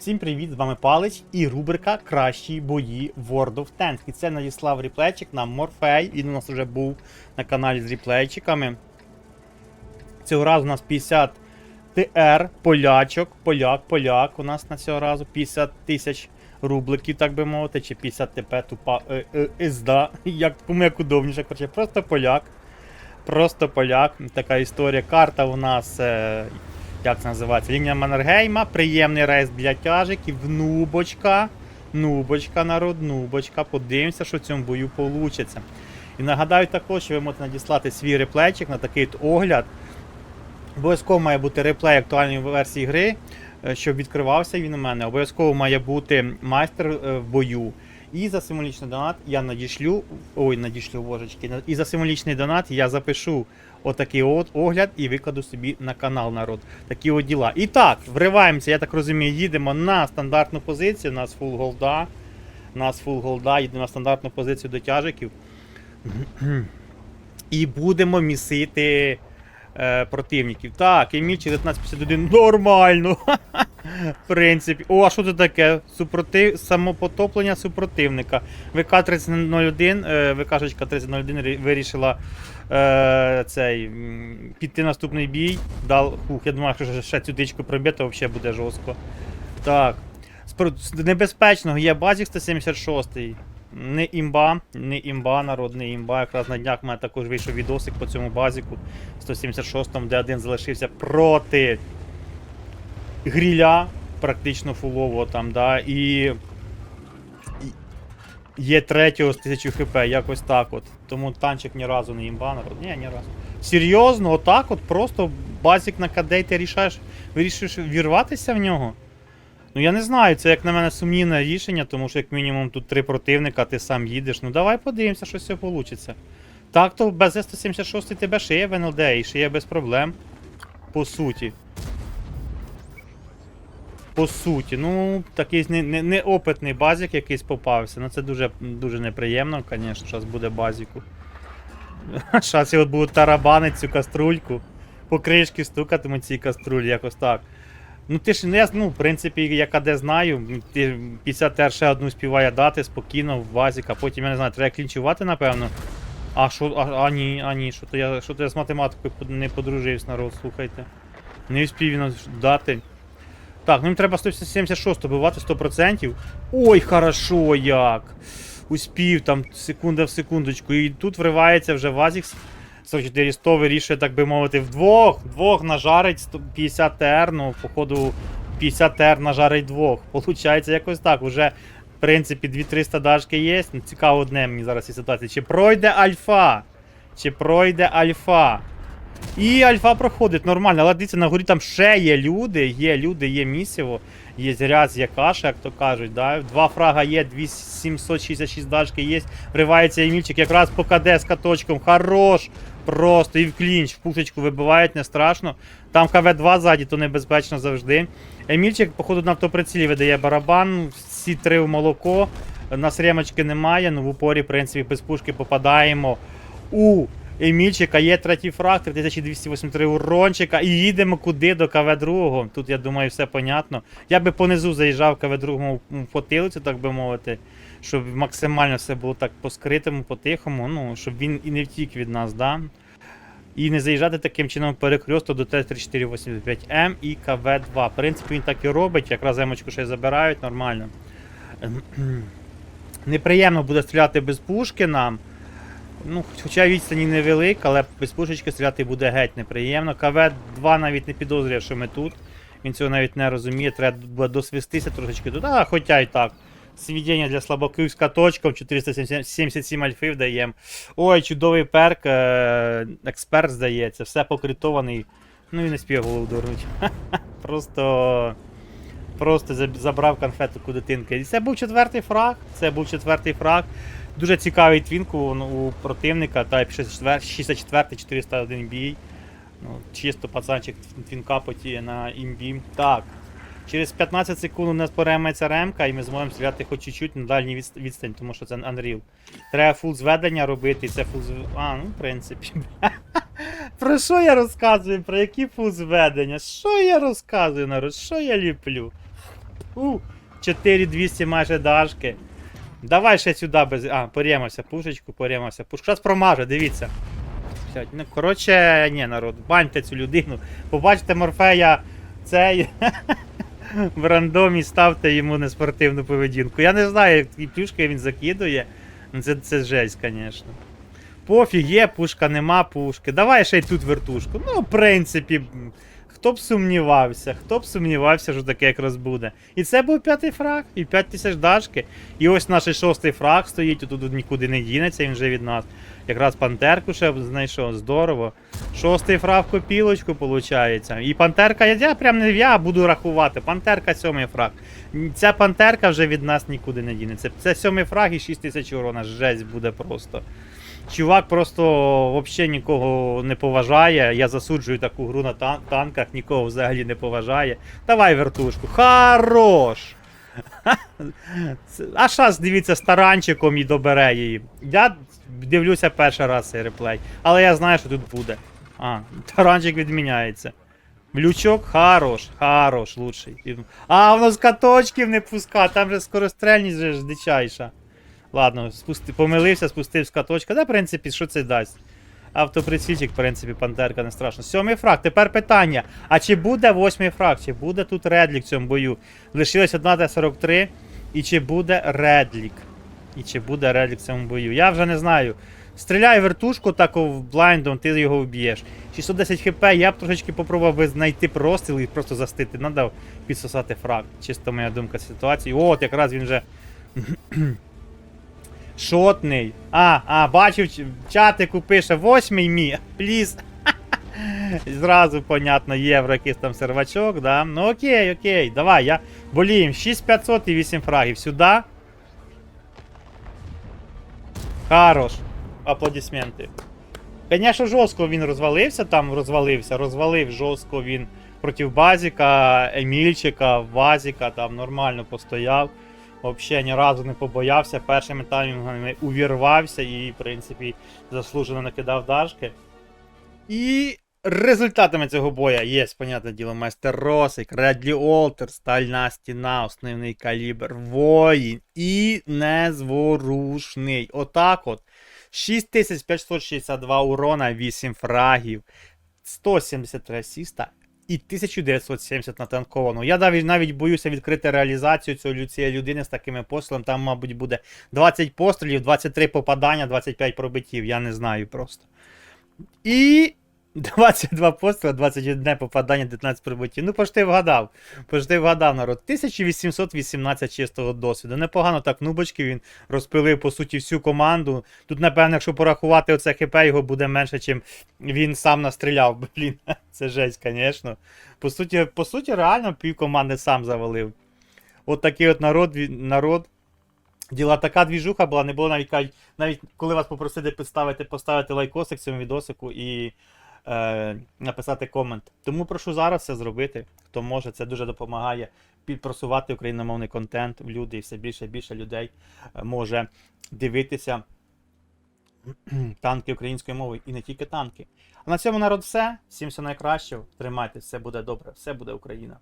Всім привіт, з вами Палич і рубрика Кращі бої World of Tanks. І це надіслав реплейчик на Морфей. Він у нас вже був на каналі з реплейчиками. Цього разу у нас 50 ТР, полячок, поляк, поляк. У нас на цього разу 50 тисяч рубликів, так би мовити, чи 50 ТП тупа е, е, СДА. Як кому як удобніше, коротше, просто поляк. Просто поляк. Така історія. Карта у нас. Е, як це називається? Лінія Маннергейма, приємний рейс для тяжиків, нубочка. Нубочка, народ, нубочка. Подивимося, що в цьому бою вийде. І нагадаю також, що ви можете надіслати свій реплейчик на такий огляд. Обов'язково має бути реплей актуальної версії гри, е, щоб відкривався він у мене. Обов'язково має бути майстер е, в бою. І за символічний донат я надішлю. Ой, надішлю божечки. І за символічний донат я запишу отакий от огляд і викладу собі на канал народ. Такі от діла. І так, вриваємося, я так розумію, їдемо на стандартну позицію. У нас фул голда. У нас фул голда, їдемо на стандартну позицію до тяжиків. І будемо місити е, противників. Так, Еміль 1951. Нормально. В принципі. О, а що це таке? Супротив... Самопотоплення супротивника. ВК 3001, е, ВКшечка 3001 вирішила е, цей, піти наступний бій. Дал, хух, я думаю, що ще цю тичку пробити, взагалі буде жорстко. Так. З небезпечного є базік 176. Не імба, не імба, народ, не імба. Якраз на днях в мене також вийшов відосик по цьому базіку 176-му, де один залишився проти гріля, практично фулового там, да, і. Є третього з 1000 хп, якось так от. Тому танчик ні разу не імба, народ. Ні, ні разу. Серйозно, отак от просто базік на ти рішаєш, вирішуєш вірватися в нього. Ну я не знаю, це як на мене сумнівне рішення, тому що як мінімум тут три противника, ти сам їдеш. Ну давай подивимося, що з вийде. Так, то без С176 тебе шиє в НЛД і шиє без проблем. По суті. По суті, ну, такий не, не, неопитний базік якийсь попався. Ну це дуже, дуже неприємно, звісно, зараз буде базіку. Зараз його будуть тарабанити цю каструльку. По кришки стукатимуть цій каструлі, якось так. Ну ти ж, я, ну, в принципі, я КД знаю, ти 50 тер одну співає дати спокійно в базік, а потім, я не знаю, треба клінчувати, напевно. А що, а, а ні, а ні, що то я, що то я з математикою не подружився, народ, слухайте. Не успів він дати. Так, ну їм треба 176 бивати 100%. Ой, хорошо як. Успів там секунда в секундочку. І тут вривається вже Вазікс. 104 100 вирішує, так би мовити, вдвох. Вдвох нажарить 100 50 ТР, ну, походу, 50 ТР нажарить двох. Получається якось так. Уже, в принципі, 2300 дашки є. Ну, цікаво одне мені зараз і ситуація. Чи пройде альфа? Чи пройде альфа? І альфа проходить нормально, але дивіться, на горі там ще є люди, є люди, є місіво, є грязь, є каша, як то кажуть. Да? Два фрага є, 766 дашки є, вривається Емільчик якраз по КД з каточком. Хорош! Просто і в клінч, в пушечку вибивають, не страшно. Там КВ-2 ззаді, то небезпечно завжди. Емільчик, походу, на автоприцілі видає барабан, всі три в молоко. Нас ремочки немає, ну в упорі, в принципі, без пушки попадаємо у Емільчика є третій фраг, 3283 урончика. І їдемо куди до КВ-2. Тут, я думаю, все понятно. Я би понизу заїжджав КВ-2 в потилицю, так би мовити, щоб максимально все було так по-скритому, по-тихому, ну, щоб він і не втік від нас, да? І не заїжджати таким чином перекресту до Т-3485М і КВ-2. В принципі, він так і робить, якраз емочку ще й забирають, нормально. Неприємно буде стріляти без пушки нам. Ну, хоча відстані невелика, але без пушечки стріляти буде геть неприємно. КВ-2 навіть не підозрює, що ми тут. Він цього навіть не розуміє, треба буде досвістися трошечки тут. А, хоча й так. Свідіння для слабаків з каточком 477 альфи вдаємо. Ой, чудовий перк, е, експерт здається, все покритований. Ну він не спіє голову дурнуть. Просто. Просто забрав конфетку дитинки. І це був четвертий фраг. Це був четвертий фраг. Дуже цікавий твінк у, противника, Type 64, 64 401 бій. Ну, чисто пацанчик твінка потіє на імбі. Так. Через 15 секунд у нас поремається ремка, і ми зможемо стріляти хоч чуть-чуть на дальній відстань, тому що це Unreal. Треба фул зведення робити, і це фул зв... А, ну, в принципі. Про що я розказую? Про які фул зведення? Що я розказую, народ? Що я ліплю? У, 4200 майже дашки. Давай ще сюди без. А, порємося, пушечку, порємося. Пушку. Зараз промаже, дивіться. Ну, коротше, ні, народ, баньте цю людину. Побачите Морфея цей. В рандомі ставте йому неспортивну поведінку. Я не знаю, які плюшки він закидує. Ну, Це, це жесть, звісно. Пофіг, є пушка, нема пушки. Давай ще й тут вертушку. Ну, в принципі, хто б сумнівався, хто б сумнівався, що таке якраз буде. І це був п'ятий фраг, і 5 тисяч дашки. І ось наш шостий фраг стоїть, тут нікуди не дінеться, він вже від нас. Якраз пантерку ще знайшов, здорово. Шостий фраг в копілочку, виходить. І пантерка, я, я прям не я буду рахувати. Пантерка сьомий фраг. Ця пантерка вже від нас нікуди не дінеться. Це сьомий фраг і 6 тисяч урона. Жесть буде просто. Чувак просто взагалі нікого не поважає. Я засуджую таку гру на тан- танках, нікого взагалі не поважає. Давай вертушку. Хорош! А щас, дивіться, з таранчиком і добере її. Я дивлюся перший раз цей реплей, але я знаю, що тут буде. А, таранчик відміняється. Лючок хорош, хорош, лучший. А, воно з каточків не пуска, там же скорострельність же дичайша. Ладно, спусти, помилився, спустив з каточка. Да, в принципі, що це дасть? Автоприцільчик, в принципі, пантерка не страшно. Сьомий фраг. Тепер питання. А чи буде восьмий фраг? Чи буде тут Редлік в цьому бою? Лишилась одна Т-43. І чи буде Редлік? І чи буде Редлік в цьому бою? Я вже не знаю. Стріляй вертушку так блайндом, ти його вб'єш. 610 хп, я б трошечки попробував би знайти простріл і просто застити. Надо підсосати фраг. Чисто моя думка ситуації. От, якраз він вже. Шотний. А, а, бачив, чатику пише восьмий мі. Пліз. Зразу, понятно, євро якийсь там сервачок, да. Ну окей, окей, давай, я болієм. 6500 і 8 фрагів. Сюди. Хорош. Аплодисменти. Звісно, жорстко він розвалився, там розвалився, розвалив жорстко він проти Базіка, Емільчика, Вазіка, там нормально постояв. Взагалі ні разу не побоявся. Першими таймінгами увірвався і, в принципі, заслужено накидав дашки. І результатами цього боя є, понятне діло, майстер Росик, Редлі Олтер, Стальна стіна, основний калібр, воїн і незворушний. Отак от. 6562 урона, 8 фрагів, 173 асіста і 1970 натанковано. Я навіть, навіть боюся відкрити реалізацію цієї людини з такими пострілами. Там, мабуть, буде 20 пострілів, 23 попадання, 25 пробиттів. Я не знаю просто. І 22 постріли, 21 попадання, 19 прибиттів. Ну, пошти вгадав. Пошти вгадав народ. 1818 чистого досвіду. Непогано так нубочки він розпилив, по суті, всю команду. Тут, напевно, якщо порахувати оце хп, його буде менше, чим він сам настріляв. Блін, це жесть, звісно. По суті, по суті, реально пів команди сам завалив. От такий от народ, народ. Діла така двіжуха була, не було навіть навіть коли вас попросили поставити, поставити лайкосик цьому відосику і е, написати комент. Тому прошу зараз це зробити. Хто може, це дуже допомагає підпросувати україномовний контент в люди, і все більше і більше людей е, може дивитися танки української мови і не тільки танки. А на цьому народ все. Всім все найкращого. Тримайтесь, все буде добре, все буде Україна.